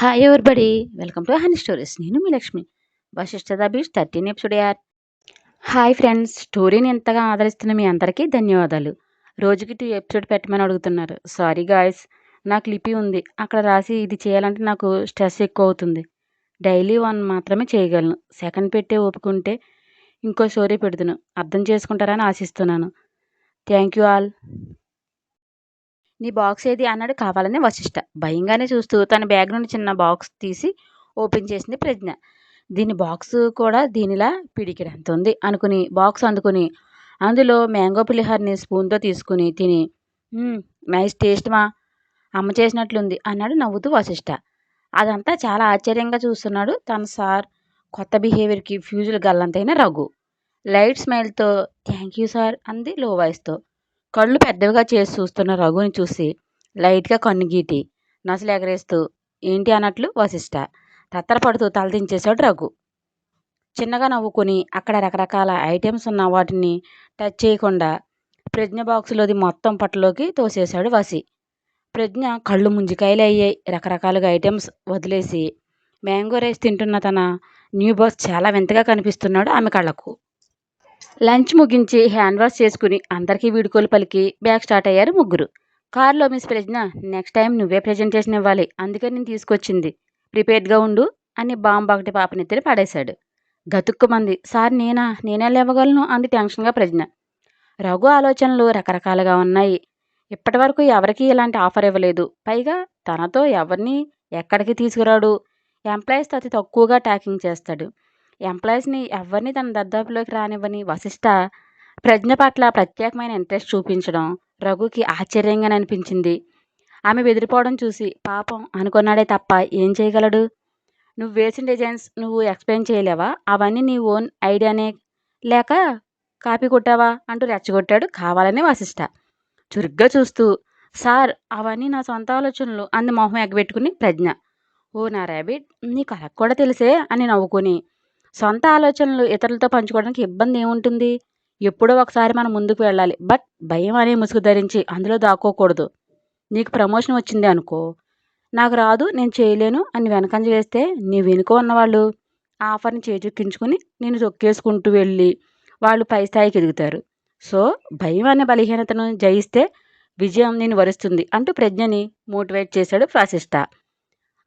Hi ఎవరి బడి welcome to honey stories నేను మీ Lakshmi. Vasishta beach thirteen episode యార్ హాయ్ ఫ్రెండ్స్ స్టోరీని ఎంతగా ఆదరిస్తున్న మీ అందరికీ ధన్యవాదాలు. రోజుకి టూ ఎపిసోడ్ పెట్టమని అడుగుతున్నారు. సారీ గాయస్ నాకు లిపి ఉంది. అక్కడ రాసి ఇది చేయాలంటే నాకు స్ట్రెస్ ఎక్కువ అవుతుంది డైలీ వన్ మాత్రమే చేయగలను. సెకండ్ పెట్టే ఒప్పుకుంటే ఇంకో స్టోరీ పెడుతును అర్థం చేసుకుంటారని ఆశిస్తున్నాను. థ్యాంక్ యూ ఆల్ నీ బాక్స్ ఏది అన్నాడు కావాలని వశిష్ట. భయంగానే చూస్తూ తన బ్యాగ్ నుండి చిన్న బాక్స్ తీసి ఓపెన్ చేసింది ప్రజ్ఞ. దీని బాక్స్ కూడా దీనిలా పిడికిడంత ఉంది అనుకుని బాక్స్ అందుకుని అందులో మ్యాంగో పులిహార్ని స్పూన్తో తీసుకుని తిని నైస్ టేస్ట్ మా అమ్మ చేసినట్లుంది అన్నాడు నవ్వుతూ వశిష్ట. అదంతా చాలా ఆశ్చర్యంగా చూస్తున్నాడు తన సార్ కొత్త బిహేవియర్కి ఫ్యూజులు గల్లంతైన రఘు. లైట్ స్మైల్తో థ్యాంక్ యూ సార్ అంది లో వాయిస్తో. కళ్ళు పెద్దవిగా చేసి చూస్తున్న రఘుని చూసి లైట్గా కన్ను గీటి నసలు ఎగరేస్తూ ఏంటి అన్నట్లు వశిష్ట? తత్తరపడుతూ తలదించేశాడు రఘు. చిన్నగా నవ్వుకుని అక్కడ రకరకాల ఐటమ్స్ ఉన్న వాటిని టచ్ చేయకుండా ప్రజ్ఞ బాక్సులోది మొత్తం పట్టులోకి తోసేశాడు వసి ప్రజ్ఞ కళ్ళు ముంజికాయలు అయ్యాయి. రకరకాలుగా ఐటమ్స్ వదిలేసి మ్యాంగో రైస్ తింటున్న తన న్యూ బాస్ చాలా వింతగా కనిపిస్తున్నాడు ఆమె కళ్ళకు. లంచ్ ముగించి హ్యాండ్ వాష్ చేసుకుని అందరికీ వీడుకోలు పలికి బ్యాగ్ స్టార్ట్ అయ్యారు ముగ్గురు. కారులో మిస్ ప్రజ్ఞ నెక్స్ట్ టైం నువ్వే ప్రజెంటేషన్ ఇవ్వాలి అందుకని నేను తీసుకొచ్చింది. ప్రిపేర్డ్గా ఉండు అని బాంబు ఒకటి పాపనెత్తిన పడేశాడు. గతుక్కుమంది సార్ నేనా? నేనే లేవగలను? అంది టెన్షన్గా ప్రజ్ఞ. రఘు ఆలోచనలు రకరకాలుగా ఉన్నాయి. ఇప్పటి వరకు ఎవరికీ ఇలాంటి ఆఫర్ ఇవ్వలేదు. పైగా తనతో ఎవరిని ఎక్కడికి తీసుకురాడు? ఎంప్లాయీస్తో అతి తక్కువగా ట్యాకింగ్ చేస్తాడు. ఎంప్లాయీస్ని ఎవరిని తన దర్దాపులోకి రానివ్వని వశిష్ట ప్రజ్ఞ పట్ల ప్రత్యేకమైన ఇంట్రెస్ట్ చూపించడం రఘుకి ఆశ్చర్యంగా అనిపించింది. ఆమె బెదిరిపోవడం చూసి పాపం అనుకున్నాడే తప్ప ఏం చేయగలడు? నువ్వు వేసిన డిజైన్స్ నువ్వు ఎక్స్ప్లెయిన్ చేయలేవా? అవన్నీ నీ ఓన్ ఐడియానే లేక కాపీ కొట్టావా? అంటూ రెచ్చగొట్టాడు కావాలని వశిష్ట. చురుగ్గా చూస్తూ సార్ అవన్నీ నా సొంత ఆలోచనలు అంది మొహం ఎగ్గబెట్టుకుని ప్రజ్ఞ. ఓ నా ర్యాబిట్ నీకు అలా కూడా తెలిసే? అని నవ్వుకొని సొంత ఆలోచనలు ఇతరులతో పంచుకోవడానికి ఇబ్బంది ఏముంటుంది? ఎప్పుడో ఒకసారి మనం ముందుకు వెళ్ళాలి. బట్ భయం అనే ముసుగు ధరించి అందులో దాక్కోకూడదు. నీకు ప్రమోషన్ వచ్చింది అనుకో. నాకు రాదు నేను చేయలేను అని వెనకంజ వేస్తే నీ వెనుక ఉన్నవాళ్ళు ఆఫర్ని చేజెక్కించుకుని నేను తొక్కేసుకుంటూ వెళ్ళి వాళ్ళు పై స్థాయికి ఎదుగుతారు. సో భయం అనే బలహీనతను జయిస్తే విజయం నేను వరుస్తుంది అంటూ ప్రజ్ఞని మోటివేట్ చేశాడు ప్రాసిష్ట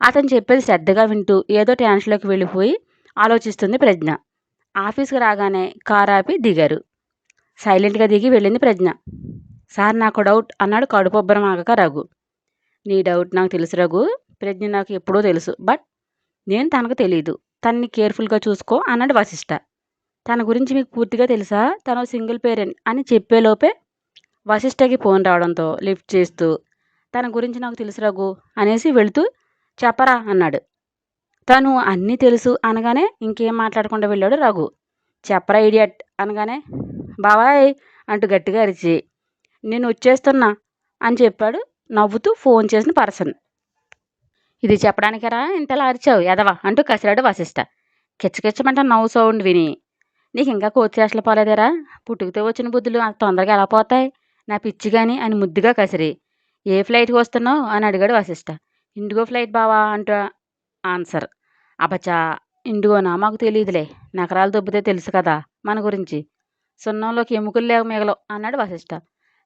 అతను చెప్పేది శ్రద్ధగా వింటూ ఏదో టెన్షన్లోకి వెళ్ళిపోయి ఆలోచిస్తుంది ప్రజ్ఞ. ఆఫీస్కి రాగానే కార్ ఆపి దిగారు. సైలెంట్గా దిగి వెళ్ళింది ప్రజ్ఞ. సార్ నాకు డౌట్ అన్నాడు కడుపొబ్బరం ఆగక రఘు. నీ డౌట్ నాకు తెలుసు రఘు. ప్రజ్ఞ నాకు ఎప్పుడో తెలుసు. బట్ నేను తనకు తెలియదు తన్ని కేర్ఫుల్గా చూసుకో అన్నాడు వశిష్ట. తన గురించి మీకు పూర్తిగా తెలుసా? తను సింగిల్ పేరెంట్ అని చెప్పేలోపే వశిష్ఠకి ఫోన్ రావడంతో లిఫ్ట్ చేస్తూ తన గురించి నాకు తెలుసు రఘు అనేసి వెళుతూ చెప్పరా అన్నాడు. తను అన్నీ తెలుసు అనగానే ఇంకేం మాట్లాడకుండా వెళ్ళాడు రఘు. చెప్పరా ఇడియట్ అనగానే బాబాయ్ అంటూ గట్టిగా అరిచి నేను వచ్చేస్తున్నా అని చెప్పాడు నవ్వుతూ ఫోన్ చేసిన పర్సన్. ఇది చెప్పడానికరా ఇంతలా అరిచావు ఎదవా అంటూ కసిరాడు వశిష్ట. కిచ్చకిచ్చమంట నవ్వు సౌండ్ విని. నీకు ఇంకా కోతి చేసలు పోలేదేరా? పుట్టుకతో వచ్చిన బుద్ధులు అంత తొందరగా ఎలా పోతాయి? నా పిచ్చి కానీ అని ముద్దుగా కసిరి. ఏ ఫ్లైట్కి వస్తున్నావు? అని అడిగాడు వశిష్ట. ఇండిగో ఫ్లైట్ బావా అంటూ ఆన్సర్. అబచా ఇండిగోనా? మాకు తెలియదులే నగరాలు దొబ్బితే తెలుసు కదా మన గురించి. సున్నంలోకి ఎముకలు లేవు మిగలవు అన్నాడు వశిష్ఠ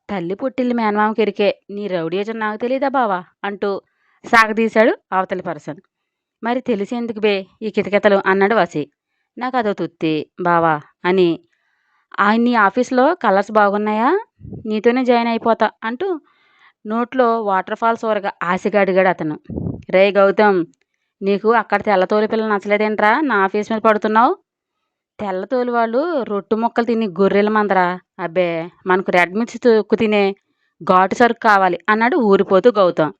తల్లి పుట్టిల్లి మేనమామకి ఎరికే నీ రౌడీయజన్ నాకు తెలియదా బావా? అంటూ సాగదీశాడు అవతలి పర్సన్. మరి తెలిసేందుకు బే ఈ కితకితలు అన్నాడు వసి నాకు అదో తుత్తి బావా అని. ఆయన నీ ఆఫీస్లో కలర్స్ బాగున్నాయా? నీతోనే జాయిన్ అయిపోతా అంటూ నోట్లో వాటర్ ఫాల్స్ ఊరగా ఆశగా అడిగాడు అతను. రే గౌతమ్! నీకు అక్కడ తెల్లతోలి పిల్లలు నచ్చలేదేంట్రా? నా ఆఫీస్ మీద పడుతున్నావు. తెల్లతోలి వాళ్ళు రొట్టు ముక్కలు తిని గొర్రెల మందరా? అబ్బే మనకు రెడ్ మిర్చి తొక్కు తినే ఘాటు సరుకు కావాలి అన్నాడు ఊరిపోతూ గౌతమ్.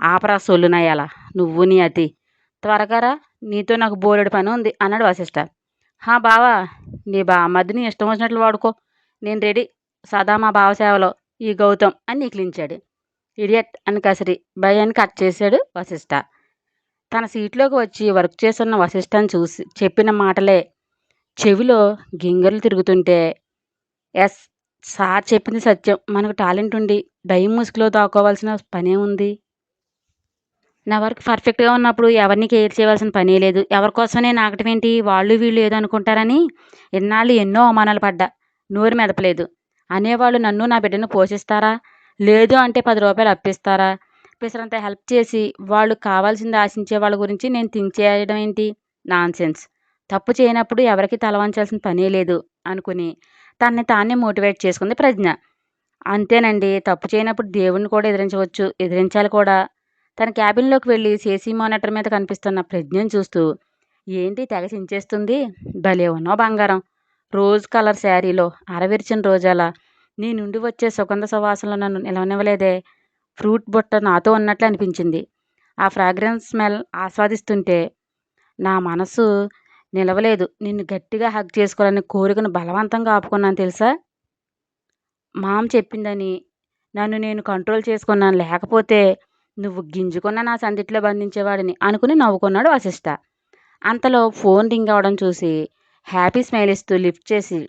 ఆపరా సొల్లునయ్యాల నువ్వు నీ అతి. త్వరగా రా నీతో నాకు బోలెడు పని ఉంది అన్నాడు వశిష్ట హా బావా నీ బా మధ్యని ఇష్టం వచ్చినట్లు వాడుకో. నేను రెడీ. సదా మా బావ సేవలో. ఈ గౌతమ్ అని నికిలించాడు ఇడియట్ అని కసిరి. భయాన్ని కట్ చేశాడు వశిష్ట తన సీట్లోకి వచ్చి వర్క్ చేస్తున్న వశిష్టని చూసి చెప్పిన మాటలే చెవిలో గింగర్లు తిరుగుతుంటే ఎస్ సార్ చెప్పింది సత్యం. మనకు టాలెంట్ ఉండి దయ్యం ముసుగులో దాక్కోవాల్సిన పనే ఉంది. నా వర్క్ పర్ఫెక్ట్గా ఉన్నప్పుడు ఎవరిని కేర్ చేయవలసిన పనే లేదు. ఎవరికోసమే నాకటమేంటి నేను ఆగటం ఏంటి? వాళ్ళు వీళ్ళు ఏదో అనుకుంటారని ఎన్నాళ్ళు ఎన్నో అవమానాలు పడ్డా. నోరు మెదపలేదు. అనేవాళ్ళు నన్ను నా బిడ్డను పోషిస్తారా? లేదు అంటే పది రూపాయలు అప్పిస్తారా? పిసరంత హెల్ప్ చేసి వాళ్ళు కావాల్సింది ఆశించే వాళ్ళ గురించి నేను థింక్ చేయడం ఏంటి? నాన్ సెన్స్ తప్పు చేయనప్పుడు ఎవరికి తల వంచాల్సిన పనే లేదు అనుకుని తనని తానే మోటివేట్ చేసుకుంది ప్రజ్ఞ. అంతేనండి తప్పు చేయనప్పుడు దేవుణ్ణి కూడా ఎదిరించవచ్చు ఎదిరించాలి కూడా. తన క్యాబిన్లోకి వెళ్ళి సేసీ మానిటర్ మీద కనిపిస్తున్న ప్రజ్ఞను చూస్తూ ఏంటి తెగ చించేస్తుంది? భలే ఉన్నావు బంగారం. రోజ్ కలర్ శారీలో అరవిరిచిన రోజాలా? నీ నుండి వచ్చే సుగంధ సువాసనలు నన్ను నిలవనివ్వలేదే. ఫ్రూట్ బుట్ట నాతో ఉన్నట్లు అనిపించింది. ఆ ఫ్రాగ్రెన్స్ స్మెల్ ఆస్వాదిస్తుంటే నా మనసు నిలవలేదు. నిన్ను గట్టిగా హగ్ చేసుకోవాలని కోరికను బలవంతంగా ఆపుకున్నాను తెలుసా? మామ చెప్పిందని నన్ను నేను కంట్రోల్ చేసుకున్నాను. లేకపోతే నువ్వు గింజుకున్న నా సందిట్లో బంధించేవాడిని అనుకుని నవ్వుకున్నాడు వశిష్ట. అంతలో ఫోన్ రింగ్ అవడం చూసి హ్యాపీ స్మైల్ ఇస్తూ లిఫ్ట్ చేసి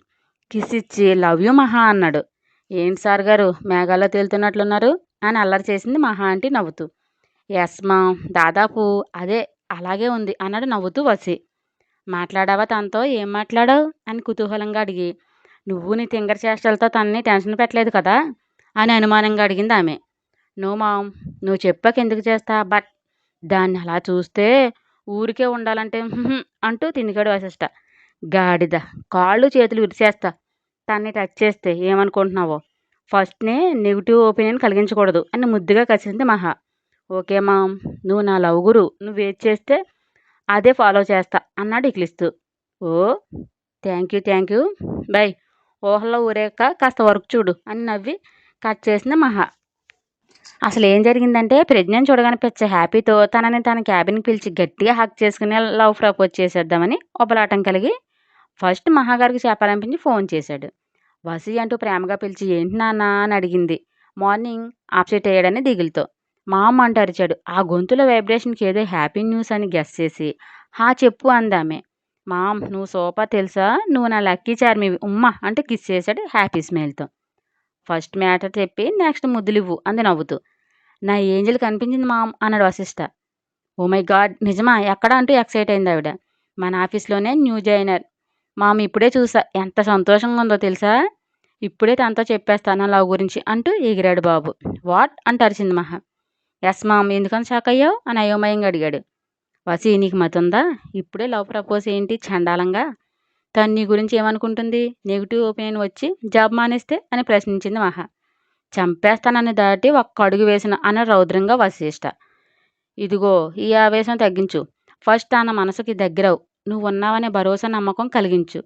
కిస్ ఇచ్చి లవ్ యూ మహా అన్నాడు. ఏంటి సార్ గారు మేఘాల్లో తేలుతున్నట్లున్నారు? అని అల్లరి చేసింది మహా ఆంటీ నవ్వుతూ. ఎస్ మా దాదాపు అదే అలాగే ఉంది అన్నాడు నవ్వుతూ వసి. మాట్లాడావా తనతో? ఏం మాట్లాడావు? అని కుతూహలంగా అడిగి. నువ్వు నీ తింగర చేష్టలతో తనని టెన్షన్ పెట్టలేదు కదా? అని అనుమానంగా అడిగింది ఆమె. నో మామ్ నువ్వు చెప్పాక ఎందుకు చేస్తా? బట్ దాన్ని అలా చూస్తే ఊరికే ఉండాలంటే అంటూ తినిగాడు వశిష్ట. గాడిద కాళ్ళు చేతులు విరిచేస్తా. తన్ని టచ్ చేస్తే ఏమనుకుంటున్నావో? ఫస్ట్నే నెగిటివ్ ఒపీనియన్ కలిగించకూడదు అని ముద్దుగా కసింది మహా. ఓకే మామ్ నువ్వు నా లవ్ గురు నువ్వు వెయిట్ చేస్తే అదే ఫాలో చేస్తా అన్నాడు ఇక్లిస్తూ. ఓ thank you thank you. Bye ఊహల్లో ఊరేక కాస్త వర్క్ చూడు అని నవ్వి కట్ చేసింది మహా. అసలు ఏం జరిగిందంటే ప్రజ్ఞను చూడగనిపించే హ్యాపీతో తనని తన క్యాబిన్కి పిలిచి గట్టిగా హక్ చేసుకుని లవ్ ప్రపోజ్ చేసేద్దామని ఒబలాటం కలిగి ఫస్ట్ మహాగారికి చెప్పాలనిపించి ఫోన్ చేశాడు. వసి అంటూ ప్రేమగా పిలిచి ఏంటి నాన్న? అని అడిగింది. మార్నింగ్ ఆప్సెట్ అయ్యాడని దిగులుతో. మా అమ్మ అంటూ అరిచాడు. ఆ గొంతులో వైబ్రేషన్కి ఏదో హ్యాపీ న్యూస్ అని గెస్ చేసి హా చెప్పు అందామె. మామ్ నువ్వు సోపా తెలుసా? నువ్వు నా లక్కీ చార్మి ఉమ్మ అంటే కిస్ చేశాడు హ్యాపీ స్మైల్తో. ఫస్ట్ మ్యాటర్ చెప్పి నెక్స్ట్ ముద్దులివ్వు అంది నవ్వుతూ. నా ఏంజల్ కనిపించింది మామ్ అన్నాడు వశిష్ట. ఓ మై గాడ్ నిజమా? ఎక్కడ? అంటూ ఎక్సైట్ అయింది ఆవిడ. మన ఆఫీస్లోనే న్యూ జాయినర్ మామ్ ఇప్పుడే చూసా ఎంత సంతోషంగా ఉందో తెలుసా? ఇప్పుడే తనతో చెప్పేస్తాను లవ్ గురించి అంటూ ఎగిరాడు బాబు. వాట్? అంటారు అరిచింది ఎస్ మామ్ ఎందుకని షాక్ అయ్యావు అని అయోమయంగా అడిగాడు. వసి నీకు మతుందా? ఇప్పుడే లవ్ ప్రపోజ్ ఏంటి? చండాలంగా? తను నీ గురించి ఏమనుకుంటుంది? నెగిటివ్ ఒపీనియన్ వచ్చి జాబ్ మానేస్తే? అని ప్రశ్నించింది మహా. చంపేస్తానని దాటి ఒక్క అడుగు వేసిన అన్న రౌద్రంగా వశిష్ట. ఇదిగో ఈ ఆవేశం తగ్గించు. ఫస్ట్ తన మనసుకి దగ్గరవు. నువ్వు ఉన్నావనే భరోసా నమ్మకం కలిగించు.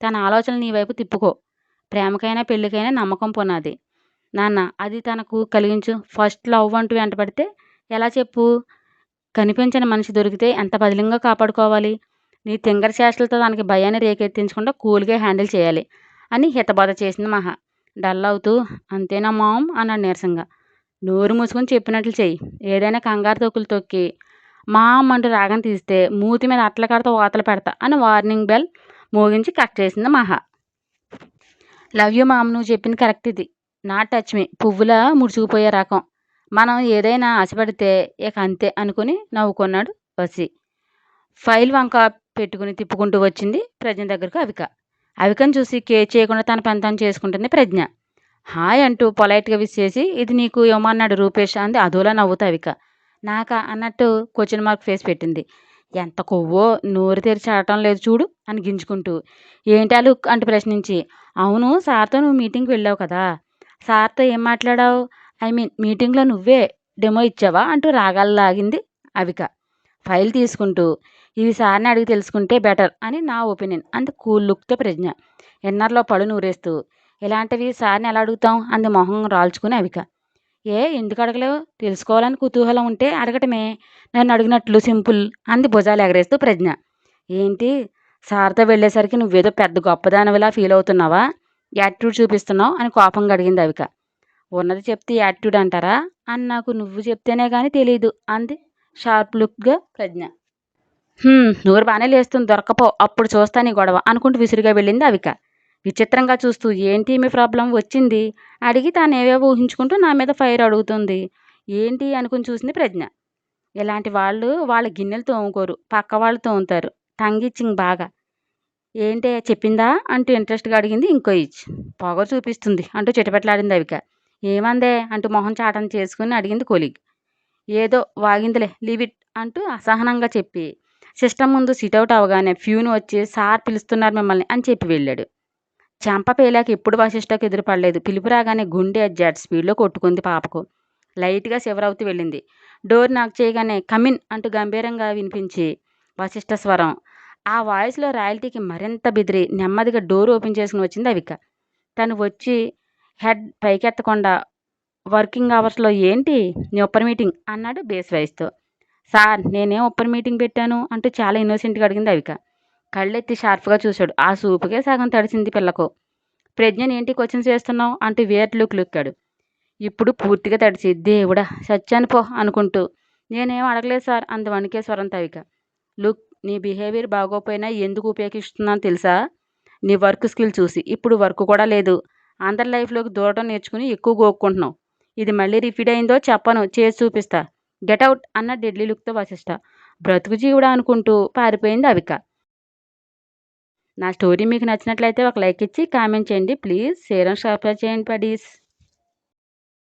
తన ఆలోచనలు నీ వైపు తిప్పుకో. ప్రేమకైనా పెళ్ళికైనా నమ్మకం పునాది. నాన్న అది తనకు కలిగించు. ఫస్ట్ లవ్ అంటూ వెంటపడితే ఎలా చెప్పు? కనిపించని మనిషి దొరికితే ఎంత బదిలంగా కాపాడుకోవాలి? నీ తింగర చేష్టలతో దానికి భయాన్ని రేకెత్తించకుండా కూల్గా హ్యాండిల్ చేయాలి అని హితబోధ చేసింది మహా. డల్ అవుతూ అంతేనా మామ్? అన్నాడు నీరసంగా. నోరు మూసుకొని చెప్పినట్లు చెయ్యి. ఏదైనా కంగారు తొక్కులు తొక్కి మామ్ అంటూ రాగం తీస్తే మూతి మీద అట్ల కడతా ఓతలు పెడతా అని వార్నింగ్ బెల్ మోగించి కట్ చేసింది మహా. లవ్ యూ మామ్ నువ్వు చెప్పింది కరెక్ట్ ఇది. నా టచ్ మీ. పువ్వులా ముడుచుకుపోయే రకం. మనం ఏదైనా ఆశపడితే ఇక అంతే అనుకుని నవ్వుకున్నాడు వసి. ఫైల్ వంక పెట్టుకుని తిప్పుకుంటూ వచ్చింది ప్రజ్ఞ దగ్గరకు అవిక. అవికను చూసి కేర్ చేయకుండా తన పని తను చేసుకుంటుంది ప్రజ్ఞ. హాయ్ అంటూ పొలైట్గా విష్ చేసి ఇది నీకు ఏమన్నాడు రూపేష్ అంది. అదోలా నవ్వుతా అవిక. నాకా అన్నట్టు క్వశ్చన్ మార్క్ ఫేస్ పెట్టింది. ఎంత కొవ్వో నోరు తెరిచి ఆడటం లేదు చూడు అని గింజుకుంటూ. ఏంటాలు అంటూ ప్రశ్నించి. అవును సార్తో నువ్వు మీటింగ్కి వెళ్ళావు కదా. సార్తో ఏం మాట్లాడావు? ఐ మీన్ మీటింగ్లో నువ్వే డెమో ఇచ్చావా? అంటూ రాగాలు లాగింది అవిక. ఫైల్ తీసుకుంటూ ఇవి సార్ని అడిగి తెలుసుకుంటే బెటర్ అని నా ఒపీనియన్ అంత కూల్ లుక్తో ప్రజ్ఞ. ఎన్నర్లో పడు నూరేస్తూ ఇలాంటివి సార్ని ఎలా అడుగుతాం? అంది మొహం రాల్చుకుని అవిక. ఏ ఎందుకు అడగలేవు? తెలుసుకోవాలని కుతూహలం ఉంటే అడగటమే. నన్ను అడిగినట్లు సింపుల్ అంది భుజాలు ఎగరేస్తూ ప్రజ్ఞ. ఏంటి? సార్తో వెళ్ళేసరికి నువ్వేదో పెద్ద గొప్పదానివిలా ఫీల్ అవుతున్నావా? యాటిట్యూడ్ చూపిస్తున్నావు అని కోపంగా అడిగింది అవిక. ఉన్నది చెప్తే యాటిట్యూడ్ అంటారా? అని నాకు నువ్వు చెప్తేనే కానీ తెలియదు అంది షార్ప్ లుక్గా ప్రజ్ఞ. నూరు బాగానే లేస్తుంది దొరకపో అప్పుడు చూస్తా నీ గొడవ అనుకుంటూ విసురుగా వెళ్ళింది అవిక. విచిత్రంగా చూస్తూ ఏంటి మీ ప్రాబ్లం? వచ్చింది? అడిగి తాను ఏవేవో ఊహించుకుంటూ నా మీద ఫైర్ అడుగుతుంది. ఏంటి? అనుకుని చూసింది ప్రజ్ఞ. ఇలాంటి వాళ్ళు వాళ్ళ గిన్నెలు తోముకోరు. పక్క వాళ్ళు తోముతారు. టంగిచ్చింగ్ బాగా. ఏంటే? చెప్పిందా? అంటూ ఇంట్రెస్ట్గా అడిగింది ఇంకో ఇచ్చి పొగ చూపిస్తుంది అంటూ చిటపెట్లాడింది అవిక. ఏమందే? అంటూ మొహం చాటం చేసుకుని అడిగింది కొలిగ్. ఏదో వాగిందిలే లీవ్ ఇట్ అంటూ అసహనంగా చెప్పి సిస్టమ్ ముందు సిట్అవుట్ అవగానే ఫ్యూన్ వచ్చి సార్ పిలుస్తున్నారు మిమ్మల్ని అని చెప్పి వెళ్ళాడు. చెంప పేలాక ఎప్పుడు వశిష్టకు ఎదురుపడలేదు పిలుపు రాగానే గుండె జెట్ స్పీడ్లో కొట్టుకుంది పాపకు. లైట్గా శివరావుతి వెళ్ళింది. డోర్ నాక్ చేయగానే కమిన్ అంటూ గంభీరంగా వినిపించి వశిష్ఠ స్వరం ఆ వాయిస్లో రాయల్టీకి మరింత బెదిరి నెమ్మదిగా డోర్ ఓపెన్ చేసుకుని వచ్చింది అవిక. తను వచ్చి హెడ్ పైకెత్తకుండా వర్కింగ్ అవర్స్లో ఏంటి? నీ ఒప్పర్ మీటింగ్ అన్నాడు బేస్ వాయిస్తో. సార్ నేనేం ఒప్పర్ మీటింగ్ పెట్టాను? అంటూ చాలా ఇన్నోసెంట్గా అడిగింది అవిక. కళ్ళెత్తి షార్ప్గా చూశాడు. ఆ సూపుకే సగం తడిసింది పిల్లకు. ప్రజ్ఞని ఏంటి క్వశ్చన్స్ చేస్తున్నావు అంటూ వేర్ లుక్ లుక్కాడు. ఇప్పుడు పూర్తిగా తడిచి దేవుడా సచ్చాను పో అనుకుంటూ. నేనేం అడగలేదు సార్ అంత వణికే స్వరం తవిక. లుక్ నీ బిహేవియర్ బాగోపోయినా ఎందుకు ఉపయోగిస్తున్నాను తెలుసా? నీ వర్క్ స్కిల్ చూసి. ఇప్పుడు వర్క్ కూడా లేదు. అందరి లైఫ్లోకి దూరటం నేర్చుకుని ఎక్కువ గోక్కుంటున్నావు. ఇది మళ్ళీ రిపీట్ అయిందో చెప్పను. చేసి చూపిస్తా. గెట్ అవుట్ అన్న డెడ్లీ లుక్తో వశిష్ట. బ్రతుకు జీవుడా అనుకుంటూ పారిపోయింది అవిక. నా స్టోరీ మీకు నచ్చినట్లయితే ఒక లైక్ ఇచ్చి కామెంట్ చేయండి. ప్లీజ్. షేర్ అండ్ సబ్స్క్రైబ్ చేయండి ప్లీజ్